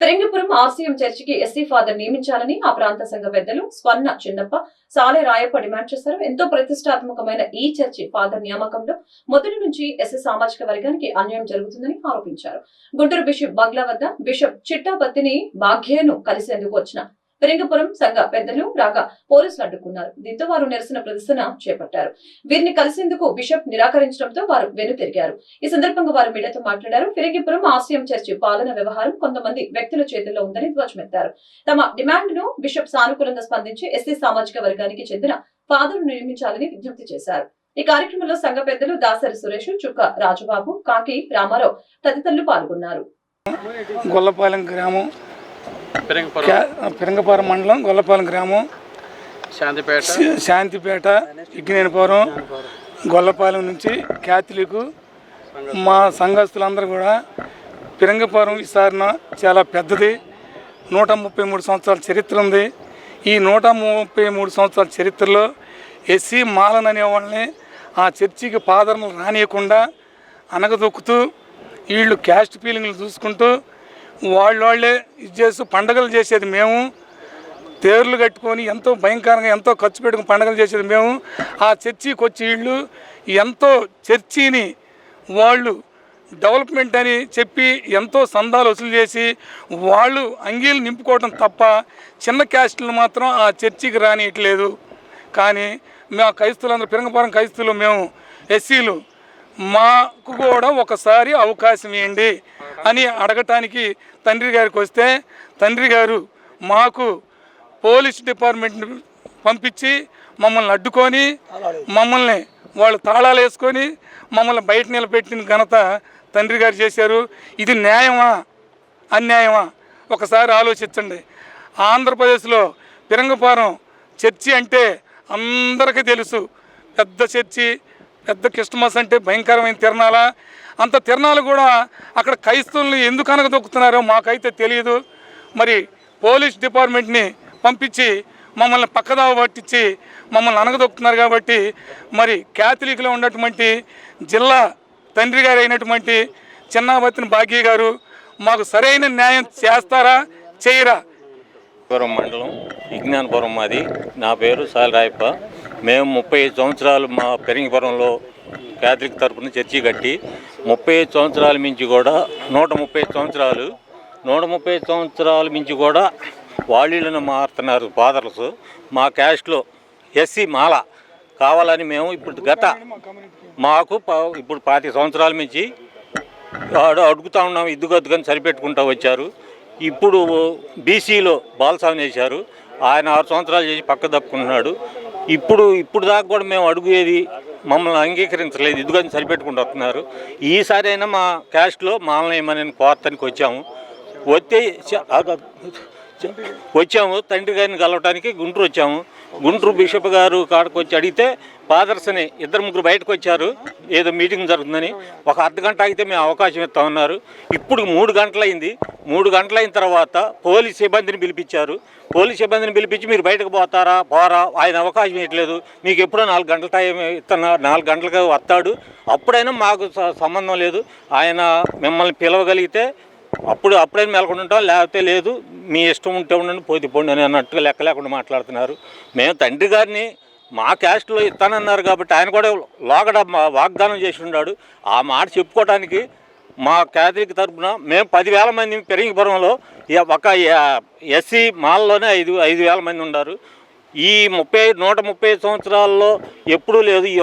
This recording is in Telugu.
పెరింగపురం ఆర్సీఎం చర్చికి ఎస్సీ ఫాదర్ నియమించాలని ఆ ప్రాంత సంఘ పెద్దలు స్వర్ణ చిన్నప్ప సాలే రాయప్ప డిమాండ్ చేశారు. ఎంతో ప్రతిష్టాత్మకమైన ఈ చర్చి ఫాదర్ నియామకంలో మొదటి నుంచి ఎస్సీ సామాజిక వర్గానికి అన్యాయం జరుగుతుందని ఆరోపించారు. గుంటూరు బిషప్ బంగ్లా వద్ద బిషప్ చిట్టాపత్తిని బాఘ్యను కలిసేందుకు వచ్చిన పెరింగపురం సంఘ పెద్దలు రాగా పోలీసులు అడ్డుకున్నారు. దీంతో వారు నిరసన ప్రదర్శన చేపట్టారు. వీరిని కలిసేందుకు బిషప్ నిరాకరించడంతో వారు వెనుతిరిగారు. ఈ సందర్భంగా వారు మీడియాతో మాట్లాడారు. ఫిరంగిపురం ఆశ్రయం చర్చి పాలన వ్యవహారం కొంతమంది వ్యక్తుల చేతుల్లో ఉందని ధ్వజమెత్తారు. తమ డిమాండ్ను బిషప్ సానుకూలంగా స్పందించి ఎస్సీ సామాజిక వర్గానికి చెందిన ఫాదర్ నియమించాలని విజ్ఞప్తి చేశారు. ఈ కార్యక్రమంలో సంఘ పెద్దలు దాసరి సురేష్ చుక్క రాజుబాబు కాకి రామారావు తదితరులు పాల్గొన్నారు. గొల్లపాలెం గ్రామం పెరంగపురం. మండలం గొల్లపాలెం గ్రామం. శాంతిపేట. శాంతిపేట ఇగ్నేనిపురం గొల్లపాలెం నుంచి క్యాథలికు మా సంఘస్థులందరూ కూడా పిరంగపురం విసారణ చాలా పెద్దది. నూట ముప్పై మూడు సంవత్సరాల చరిత్ర ఉంది. ఈ నూట ముప్పై మూడు సంవత్సరాల చరిత్రలో ఎస్సీ మాలన్ అనే వాళ్ళని ఆ చర్చికి పాదరణ రానియకుండా అనగదొక్కుతూ వీళ్ళు క్యాస్ట్ ఫీలింగ్లు చూసుకుంటూ వాళ్ళు వాళ్ళే ఇది చేస్తూ పండగలు చేసేది మేము. తేర్లు కట్టుకొని ఎంతో భయంకరంగా ఎంతో ఖర్చు పెట్టుకుని పండగలు చేసేది మేము. ఆ చర్చికి వచ్చి వీళ్ళు ఎంతో చర్చిని వాళ్ళు డెవలప్మెంట్ అని చెప్పి ఎంతో సందాలు వసూలు చేసి వాళ్ళు అంగీలు నింపుకోవడం తప్ప చిన్న క్యాస్టులు మాత్రం ఆ చర్చికి రానియట్లేదు. కానీ మేము క్రైస్తులందరూ పిరంగపురం క్రైస్తులు మేము ఎస్సీలు. మాకు కూడా ఒకసారి అవకాశం ఇవ్వండి. అని అడగటానికి తండ్రి గారికి వస్తే తండ్రి గారు మాకు పోలీస్ డిపార్ట్మెంట్ పంపించి మమ్మల్ని అడ్డుకొని మమ్మల్ని వాళ్ళు తాళాలు వేసుకొని మమ్మల్ని బయట నిలబెట్టిన ఘనత తండ్రి గారు చేశారు. ఇది న్యాయమా? అన్యాయమా? ఒకసారి ఆలోచించండి. ఆంధ్రప్రదేశ్లో పిరంగపురం చర్చి అంటే అందరికీ తెలుసు. పెద్ద చర్చి పెద్ద క్రిస్టమస్ అంటే భయంకరమైన తిరణాల? అంత తిరణాలు కూడా అక్కడ క్రైస్తవుల్ని ఎందుకు అనగదొక్కుతున్నారో మాకైతే తెలియదు మరి పోలీస్ డిపార్ట్మెంట్ని పంపించి మమ్మల్ని పక్కదావ పట్టించి మమ్మల్ని అనగదొక్కుతున్నారు కాబట్టి మరి క్యాథలిక్లో ఉన్నటువంటి జిల్లా తండ్రి గారు అయినటువంటి చిన్నాబత్తిన భాగ్య గారు మాకు సరైన న్యాయం చేస్తారా చేయరా? పురం మండలం విజ్ఞానపురం మాది. నా పేరు సాలరాయప్ప మేము ముప్పై ఐదు సంవత్సరాలు మా పెరింగిపురంలో క్యాథలిక్ తరపున చర్చి కట్టి ముప్పై ఐదు సంవత్సరాల మించి కూడా నూట ముప్పై సంవత్సరాలు నూట ముప్పై సంవత్సరాల మించి కూడా వాళ్ళీళ్ళను మారుతున్నారు ఫాదర్స్. మా క్యాస్ట్లో ఎస్సీ మాల కావాలని మేము ఇప్పుడు గత మాకు ఇప్పుడు పాతి సంవత్సరాల నుంచి అడుగుతా ఉన్నాం ఇద్దుగద్దుకని సరిపెట్టుకుంటూ వచ్చారు. ఇప్పుడు బీసీలో బాలస్వామి వేశారు ఆయన ఆరు సంవత్సరాలు చేసి పక్క తప్పుకుంటున్నాడు. ఇప్పుడు ఇప్పుడు దాకా కూడా మేము అడుగుయేది మమ్మల్ని అంగీకరించలేదు. ఇదిగని సరిపెట్టుకుంటూ వస్తున్నారు. ఈసారి అయినా మా క్యాస్ట్లో మాలనేయమని కోరతానికి వచ్చాము. వచ్చే చ- వచ్చాము. తండ్రి గారిని కలవటానికి గుంటూరు వచ్చాము. గుంటూరు బిషప్ గారు కాడకు వచ్చి అడిగితే ఫాదర్స్ని ఇద్దరు ముగ్గురు బయటకు వచ్చారు. ఏదో మీటింగ్ జరుగుతుందని. ఒక అర్ధ గంట ఆగితే మేము అవకాశం ఇస్తా ఉన్నారు. ఇప్పుడు మూడు గంటలైంది. మూడు గంటలైన తర్వాత పోలీస్ సిబ్బందిని పిలిపించారు. పోలీస్ సిబ్బందిని పిలిపించి మీరు బయటకు పోతారా? పోరా? ఆయన అవకాశం ఇవ్వట్లేదు. మీకు ఎప్పుడో నాలుగు గంటల టైం ఇస్తున్నా నాలుగు గంటలకు వస్తాడు. అప్పుడైనా మాకు సంబంధం లేదు. ఆయన మిమ్మల్ని పిలవగలిగితే అప్పుడు అప్పుడైనా మెలకుండా ఉంటాం. లేకపోతే లేదు మీ ఇష్టం ఉంటే ఉండండి పోతే పోండి అని అన్నట్టుగా లెక్క లేకుండా మాట్లాడుతున్నారు. మేము తండ్రి గారిని మా క్యాస్ట్లో ఇస్తానన్నారు కాబట్టి ఆయన కూడా లోగడ మా వాగ్దానం చేసి ఉన్నాడు ఆ మాట చెప్పుకోవడానికి మా క్యాథలిక్ తరఫున మేము పదివేల మంది పెరిగిపురంలో ఒక ఎస్సీ మాల్లోనే ఐదు ఐదు వేల మంది ఉన్నారు ఈ ముప్పై నూట ముప్పై సంవత్సరాల్లో ఎప్పుడూ లేదు ఈ